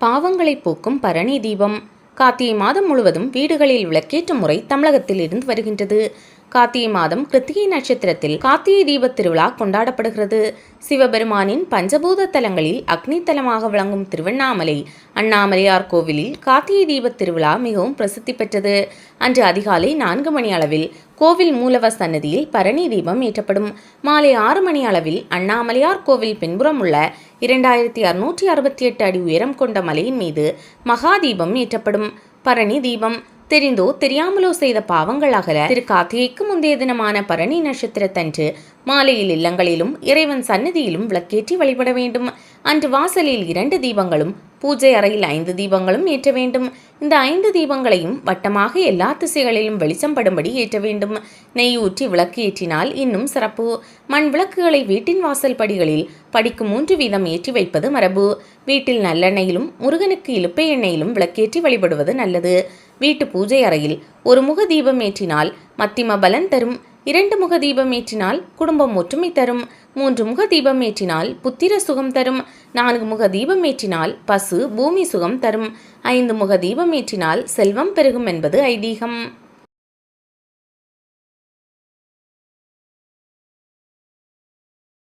பாவங்களை போக்கும் பரணி தீபம். கார்த்திகை மாதம் முழுவதும் வீடுகளில் விளக்கேற்ற முறை தமிழகத்தில் இருந்து வருகின்றது. கார்த்திகை மாதம் கிருத்திகை நட்சத்திரத்தில் கார்த்திகை தீபத் திருவிழா கொண்டாடப்படுகிறது. சிவபெருமானின் பஞ்சபூத தலங்களில் அக்னி தலமாக விளங்கும் திருவண்ணாமலை அண்ணாமலையார் கோவிலில் கார்த்திகை தீபத் திருவிழா மிகவும் பிரசித்தி பெற்றது. அன்று அதிகாலை நான்கு மணி அளவில் கோவில் மூலவர் சன்னதியில் பரணி தீபம் ஏற்றப்படும். மாலை ஆறு மணி அளவில் அண்ணாமலையார் கோவில் பின்புறம் உள்ள இரண்டாயிரத்தி அறுநூற்றி அறுபத்தி எட்டு அடி உயரம் கொண்ட மலையின் மீது மகா தீபம் ஏற்றப்படும். பரணி தீபம் தெரிந்தோ தெரியாமலோ செய்த பாவங்கள் திரு கார்த்திகைக்கு முந்தைய தினமான பரணி நட்சத்திரத்தன்று மாலையில் இல்லங்களிலும் இறைவன் சன்னதியிலும் விளக்கேற்றி வழிபட வேண்டும். அன்று வாசலில் இரண்டு தீபங்களும் பூஜை அறையில் ஐந்து தீபங்களும் ஏற்ற வேண்டும். இந்த ஐந்து தீபங்களையும் வட்டமாக எல்லா திசைகளிலும் வெளிச்சம் படும்படி ஏற்ற வேண்டும். நெய் ஊற்றி விளக்கு ஏற்றினால் இன்னும் சிறப்பு. மண் விளக்குகளை வீட்டின் வாசல் படிகளில் படிக்கு மூன்று வீதம் ஏற்றி வைப்பது மரபு. வீட்டில் நல்லெண்ணெயிலும் முருகனுக்கு இலுப்பை எண்ணெயிலும் விளக்கேற்றி வழிபடுவது நல்லது. வீட்டு பூஜை அறையில் ஒரு முக தீபம் ஏற்றினால் மத்திம பலன் தரும். இரண்டு முக தீபம் ஏற்றினால் குடும்பம் ஒற்றுமை தரும். மூன்று முக தீபம் ஏற்றினால் புத்திர சுகம் தரும். நான்கு முக தீபம் ஏற்றினால் பசு பூமி சுகம் தரும். ஐந்து முக தீபம் ஏற்றினால் செல்வம் பெருகும் என்பது ஐதீகம்.